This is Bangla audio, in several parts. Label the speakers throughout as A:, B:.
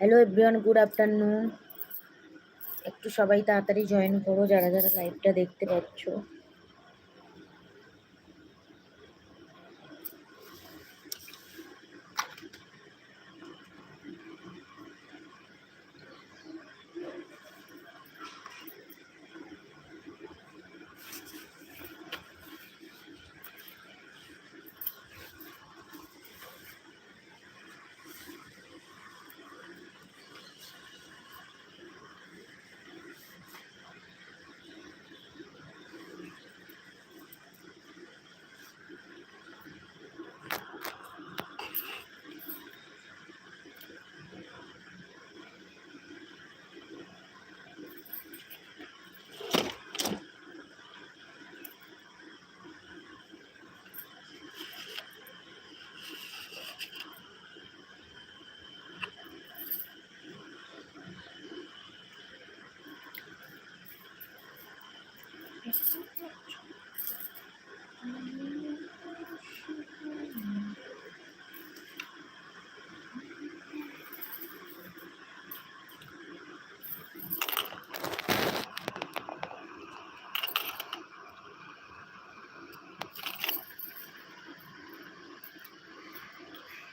A: হ্যালো এভরিওয়ান গুড আফটারনুন একটু সবাই তাড়াতাড়ি জয়েন করো যারা যারা লাইভটা দেখতে পাচ্ছ।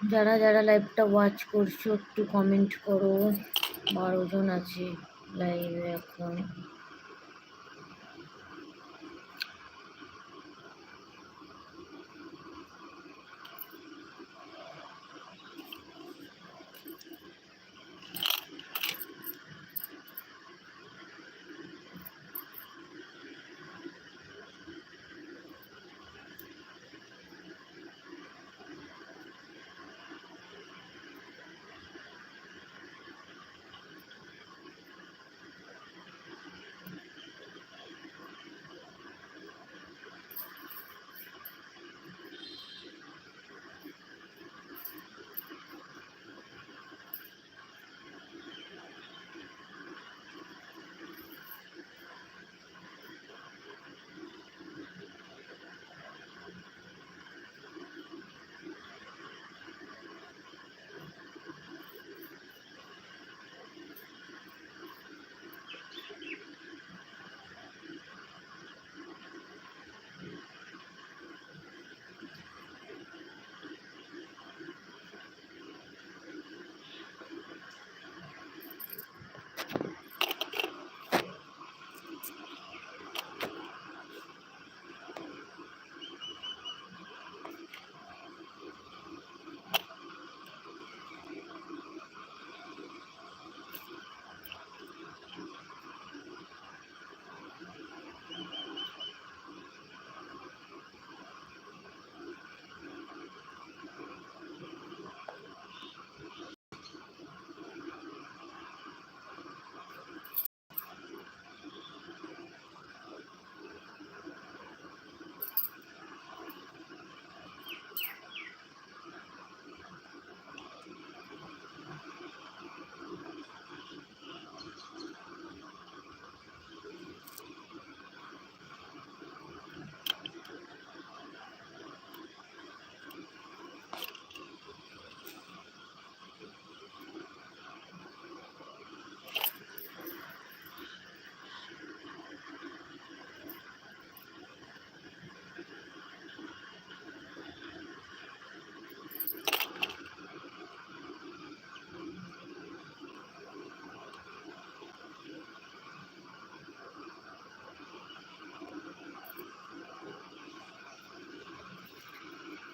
A: যারা যারা লাইভটা ওয়াচ করছ একটু কমেন্ট করো। বারোজন আছে লাইভে এখন।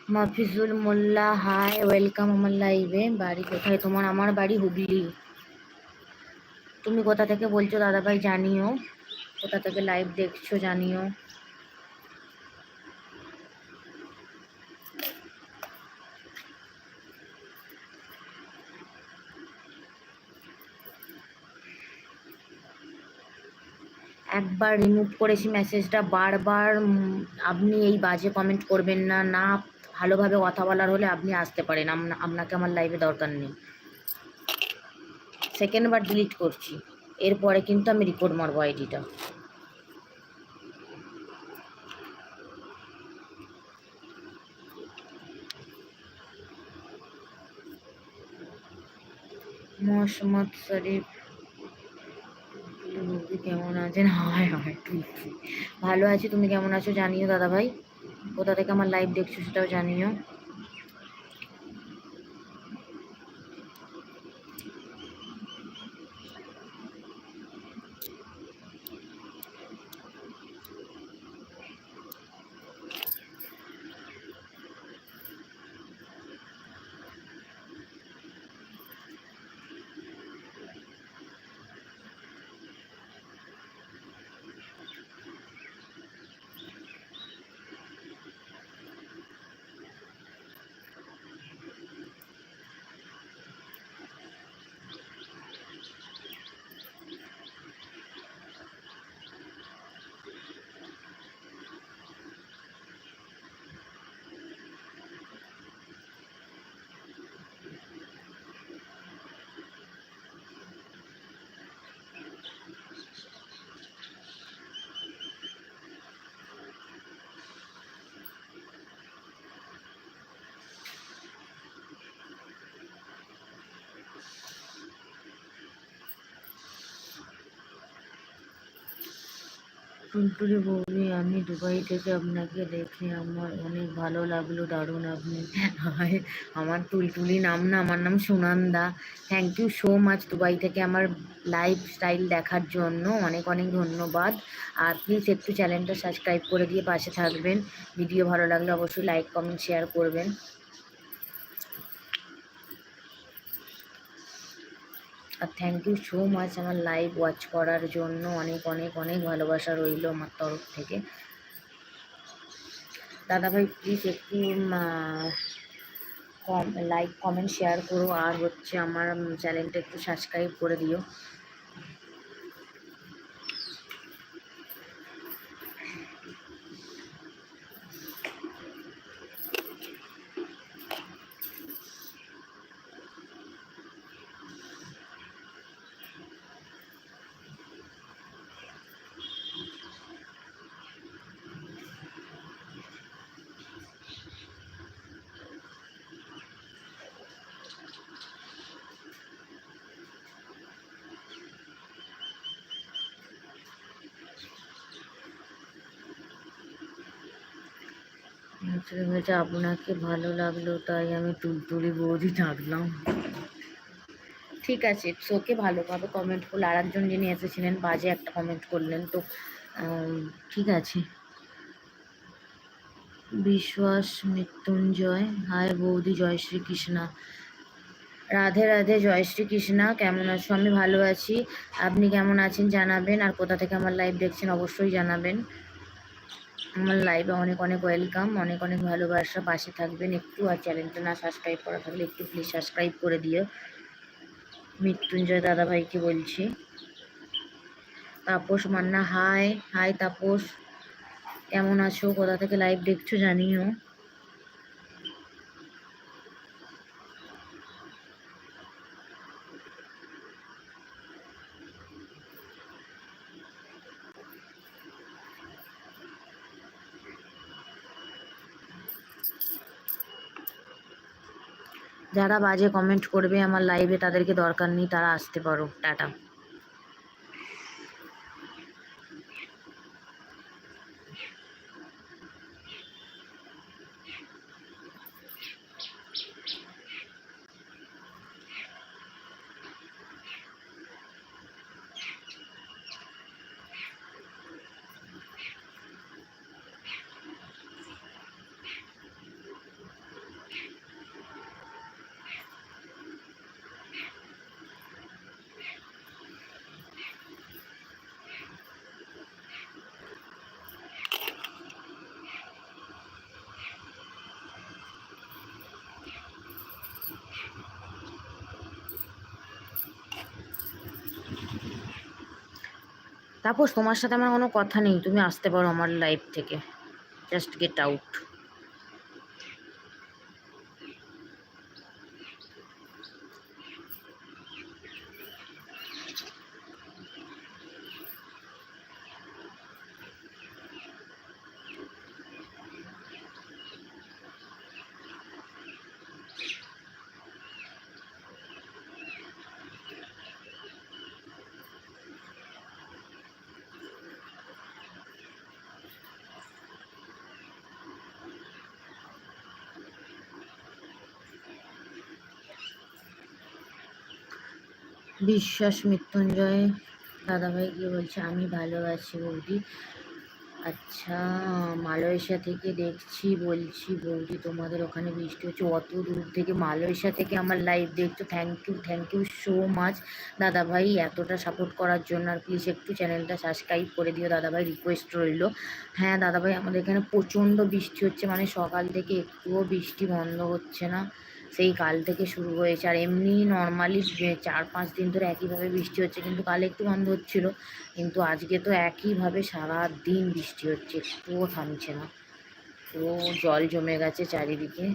A: মাফিজুল মোল্লা হাই ওয়েলকাম আমার লাইভে বাড়ি কোথায়? তোমার আমার বাড়ি হুগলি। তুমি কোথা থেকে বলছো দাদাভাই জানিও। কোথা থেকে লাইভ দেখছ জানিও। একবার রিমুভ করেছি মেসেজটা বারবার আপনি এই বাজে কমেন্ট করবেন না না ভালোভাবে কথা বলার হলে আপনি আসতে পারেন। আপনাকে আমার লাইভে দরকার নেই। সেকেন্ডবার ডিলিট করছি। এরপরে কিন্তু আমি রিপোর্ট মারবো আইডিটা মস মসমত শরীফ কেমন আছেন? হায় হায় ভালো আছি, তুমি কেমন আছো জানিও দাদা ভাই কোথা থেকে আমার লাইভ দেখছ সেটাও জানিও। টুনটুনি বৌদি, আমি দুবাই থেকে আপনাকে দেখে আমার অনেক ভালো লাগল। দারুণ আপনি। হায়, আমার টুলটুলি নাম না, আমার নাম Sunanda. Thank you so much Dubai থেকে আমার লাইফ স্টাইল দেখার জন্য। অনেক অনেক ধন্যবাদ। আর প্লিজ একটু চ্যানেলটা সাবস্ক্রাইব করে দিয়ে পাশে থাকবেন। ভিডিও ভালো লাগলে অবশ্যই লাইক কমেন্ট শেয়ার করবেন। আর থ্যাংক ইউ সো মাচ আমার লাইভ ওয়াচ করার জন্য। অনেক অনেক অনেক ভালোবাসা রইল আমার তরফ থেকে। দাদাভাই প্লিজ একটু কম লাইক কমেন্ট শেয়ার করো। আর হচ্ছে আমার চ্যানেলটা একটু সাবস্ক্রাইব করে দিও। বলছে আপনাকে ভালো লাগল, তাই আমি তুলতুলি বৌদি থাকলাম ঠিক আছে ওকে ভালোভাবে কমেন্ট করলে আর একজন যিনি এসেছিলেন, বাজে একটা কমেন্ট করলেন, তো ঠিক আছে। বিশ্বাস, মৃত্যুঞ্জয়, হায় বৌদি, জয় শ্রীকৃষ্ণা। রাধে রাধে, জয় শ্রীকৃষ্ণা, কেমন আছো? আমি ভালো আছি, আপনি কেমন আছেন জানাবেন, আর কোথা থেকে আমার লাইভ দেখছেন অবশ্যই জানাবেন। আমার লাইভে অনেক অনেক ওয়েলকাম অনেক অনেক ভালোবাসা। পাশে থাকবেন একটু আর চ্যানেলটা না সাবস্ক্রাইব করা থাকলে একটু প্লিজ সাবস্ক্রাইব করে দিও। মৃত্যুঞ্জয় দাদাভাইকে বলছি। Tapas Manna hi hi Tapas. কেমন আছো? কোথা থেকে লাইভ দেখছ জানিও। যারা বাজে কমেন্ট করবে আমার লাইভে তাদেরকে দরকার নেই তারা আসতে পারো টাটা। তাপস, তোমার সাথে আমার কোনো কথা নেই। তুমি আসতে পারো আমার লাইফ থেকে। জাস্ট গেট আউট বিশ্বাস মৃত্যুঞ্জয়। দাদাভাই কি বলছে, আমি ভালো আছি বৌদি। আচ্ছা মালয়েশিয়া থেকে দেখছি, বলছি বৌদি, তোমাদের ওখানে বৃষ্টি হচ্ছে। অত দূর থেকে মালয়েশিয়া থেকে আমার লাইভ দেখছ। Thank you thank you so much দাদাভাই, এতটা সাপোর্ট করার জন্য আর প্লিজ একটু চ্যানেলটা সাবস্ক্রাইব করে দিও। দাদাভাই রিকোয়েস্ট রইল। হ্যাঁ দাদাভাই, আমাদের এখানে প্রচণ্ড বৃষ্টি হচ্ছে। মানে সকাল থেকে একটুও বৃষ্টি বন্ধ হচ্ছে না। সেই কাল থেকে শুরু হয়েছে। আর এমনি নর্মালি চার পাঁচ দিন ধরে একইভাবে বৃষ্টি হচ্ছে, কিন্তু কাল একটু বন্ধ হচ্ছিল। কিন্তু আজকে তো একইভাবে সারা দিন বৃষ্টি হচ্ছে একটুও থামছে না। পুরো জল জমে গেছে চারিদিকে।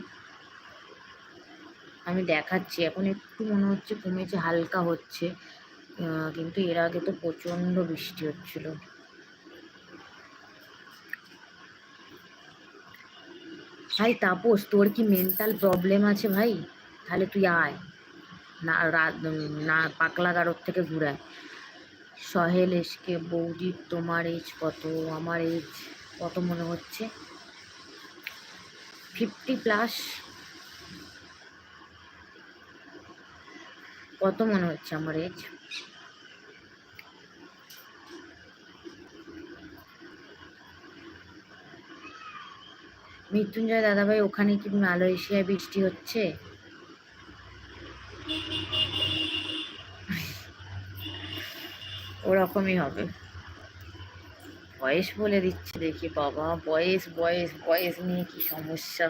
A: আমি দেখাচ্ছি, এখন একটু মনে হচ্ছে কমেছে, হালকা হচ্ছে। কিন্তু এর আগে তো প্রচণ্ড বৃষ্টি হচ্ছিল। ভাই তাপস, তোর কি মেন্টাল প্রবলেম আছে ভাই? তাহলে তুই আয়। না না পাকলা গারোর থেকে ঘুরায় সহেল এসকে বৌদি, তোমার এজ কত? আমার এজ কত মনে হচ্ছে? ফিফটি প্লাস কত মনে হচ্ছে আমার এজ মৃত্যুঞ্জয় দাদাভাই, ওখানে কি মালয়েশিয়ায় বৃষ্টি হচ্ছে? ওরকমই হবে। বয়স বলে দিচ্ছে দেখি, বাবা, বয়স বয়স বয়স নিয়ে কি সমস্যা?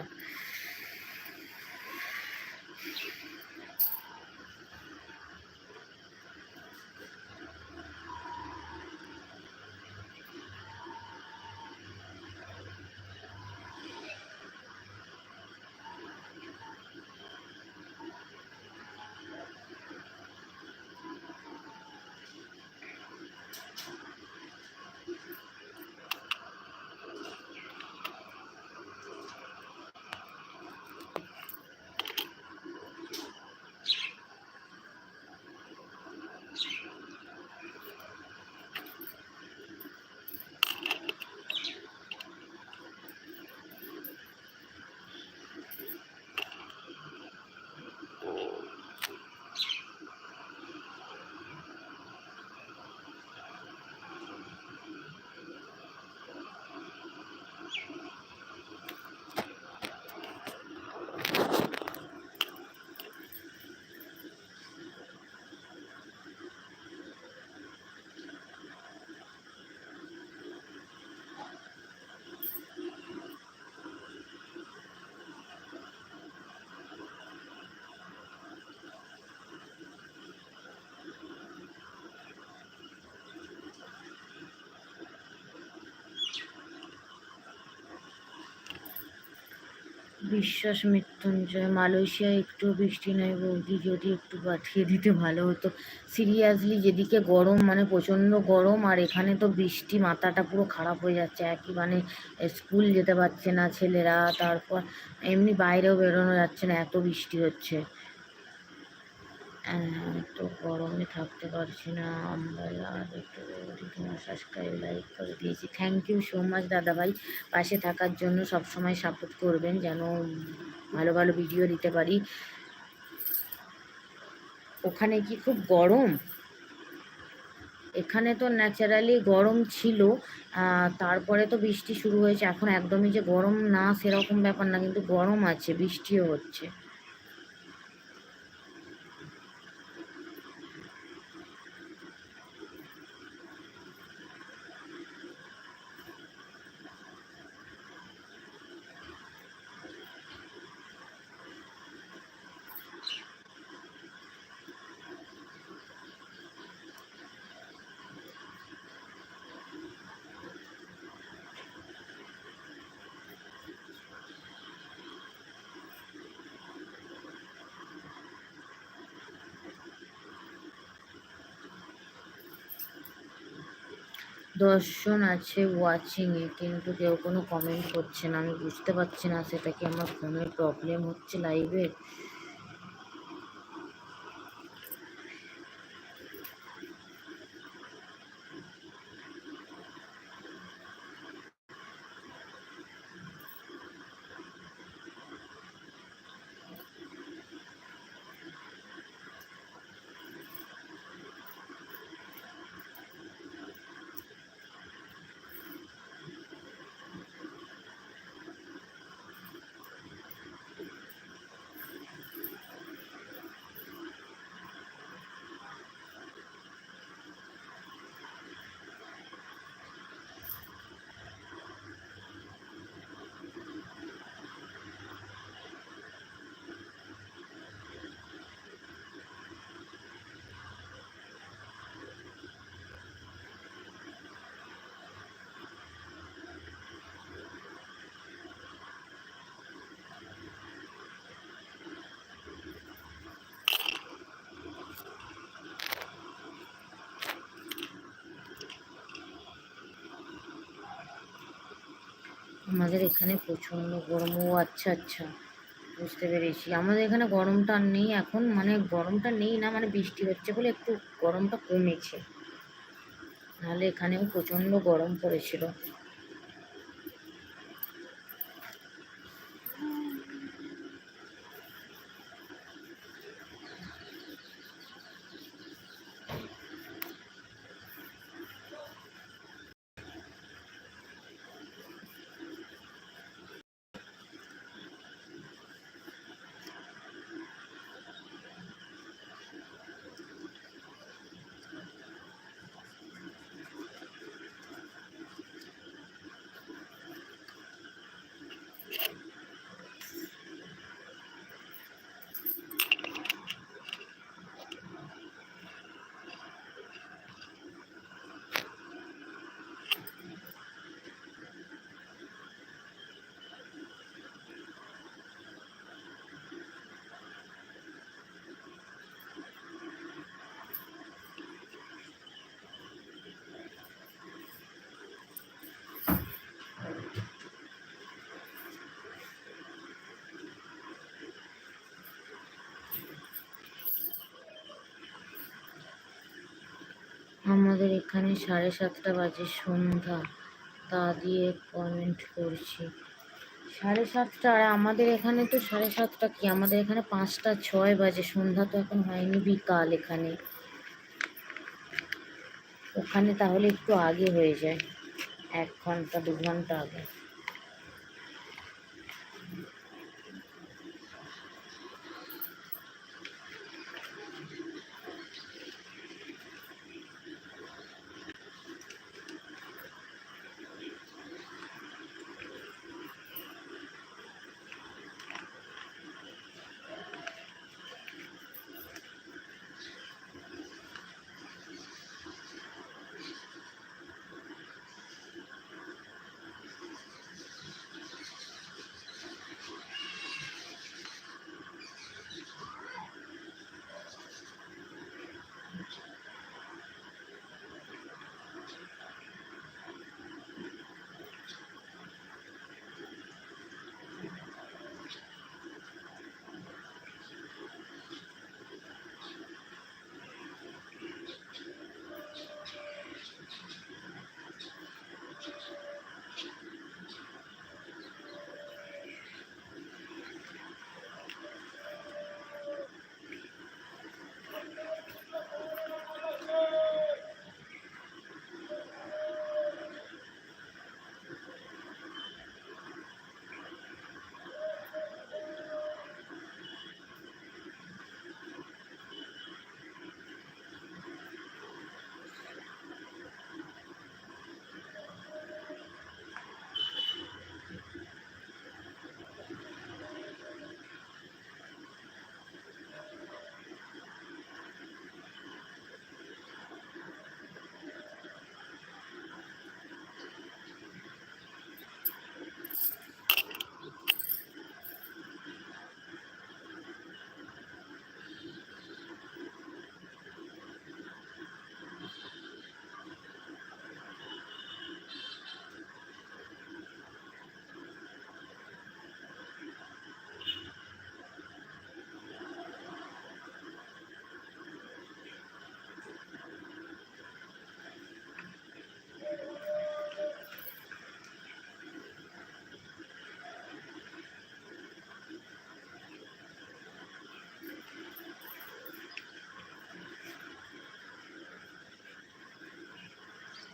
A: বিশ্বাস মৃত্যুঞ্জয়। মালয়েশিয়ায় একটু বৃষ্টি নয় বৌদি, যদি একটু পাঠিয়ে দিতে ভালো হতো। সিরিয়াসলি যেদিকে গরম মানে প্রচণ্ড গরম, আর এখানে তো বৃষ্টি, মাথাটা পুরো খারাপ হয়ে যাচ্ছে। একই মানে স্কুল যেতে পারছে না ছেলেরা, তারপর এমনি বাইরেও বেরোনো যাচ্ছে না, এত বৃষ্টি হচ্ছে। তো গরমে থাকতে পারছি না। আমরা একটু তোমার সাবস্ক্রাইব লাইক করে দিয়েছি। থ্যাংক ইউ সো মাচ দাদাভাই। পাশে থাকার জন্য সবসময় সাপোর্ট করবেন যেন ভালো ভালো ভিডিও দিতে পারি। ওখানে কি খুব গরম? এখানে তো ন্যাচারালি গরম ছিল। তারপরে তো বৃষ্টি শুরু হয়েছে। এখন একদমই যে গরম না সেরকম ব্যাপার না, কিন্তু গরম আছে, বৃষ্টিও হচ্ছে। দর্শন আছে ওয়াচিংয়ে কিন্তু কেউ কোনো কমেন্ট করছে না, আমি বুঝতে পারছি না সেটা কি আমার ফোনের প্রবলেম হচ্ছে লাইভে আমাদের এখানে প্রচণ্ড গরম। ও আচ্ছা আচ্ছা। বুঝতে পেরেছি। আমাদের এখানে গরমটা নেই এখন। মানে গরমটা নেই না মানে বৃষ্টি হচ্ছে বলে একটু গরমটা কমেছে। নাহলে এখানেও প্রচণ্ড গরম পড়েছিল। আমাদের এখানে সাড়ে সাতটা বাজে সন্ধ্যা। তা দিয়ে কমেন্ট করছি। সাড়ে সাতটা, আর আমাদের এখানে তো সাড়ে সাতটা কি? আমাদের এখানে পাঁচটা ছয় বাজে, সন্ধ্যা তো এখন হয়নি বিকাল এখানে। ওখানে তাহলে একটু আগে হয়ে যায়, এক ঘণ্টা, দু ঘণ্টা আগে।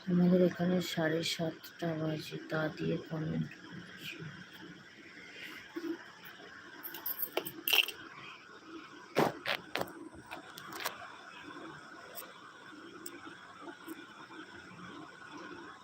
A: আমাদের এখানে সাড়ে সাতটা বাজে তা দিয়ে কমেন্ট